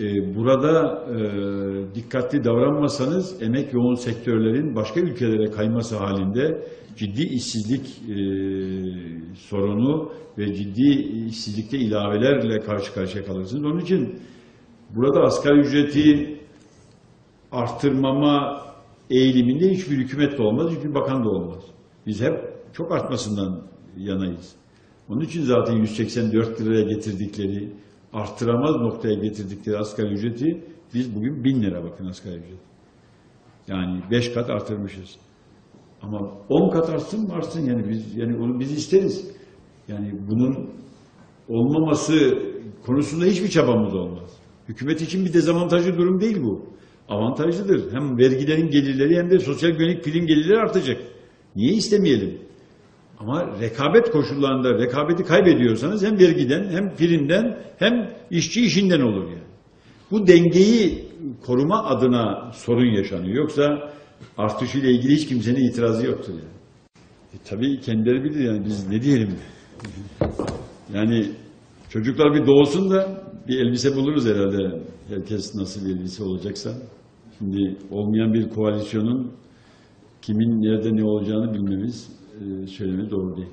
e, burada e, dikkatli davranmasanız emek yoğun sektörlerin başka ülkelere kayması halinde ciddi işsizlik e, sorunu ve ciddi işsizlikte ilavelerle karşı karşıya kalırsınız. Onun için burada asgari ücreti artırmama eğiliminde hiçbir hükümet de olmaz, hiçbir bakan da olmaz. Biz hep çok artmasından yanayız. Onun için zaten 184 liraya getirdikleri, arttıramaz noktaya getirdikleri asgari ücreti biz bugün 1000 lira bakın asgari ücret. Yani 5 kat artırmışız. Ama 10 kat artsın mı artsın yani biz yani onu biz isteriz. Yani bunun olmaması konusunda hiçbir çabamız olmaz. Hükümet için bir dezavantajlı durum değil bu. Avantajlıdır. Hem vergilerin gelirleri hem de sosyal güvenlik prim gelirleri artacak. Niye istemeyelim? Ama rekabet koşullarında rekabeti kaybediyorsanız hem vergiden hem primden hem işçi işinden olur yani. Bu dengeyi koruma adına sorun yaşanıyor. Yoksa artışıyla ilgili hiç kimsenin itirazı yoktur yani. E, tabii kendileri bilir yani biz ne diyelim. Yani çocuklar bir doğsun da bir elbise buluruz herhalde. Herkes nasıl bir elbise olacaksa. Şimdi olmayan bir koalisyonun kimin nerede ne olacağını bilmemiz, e, doğru değil.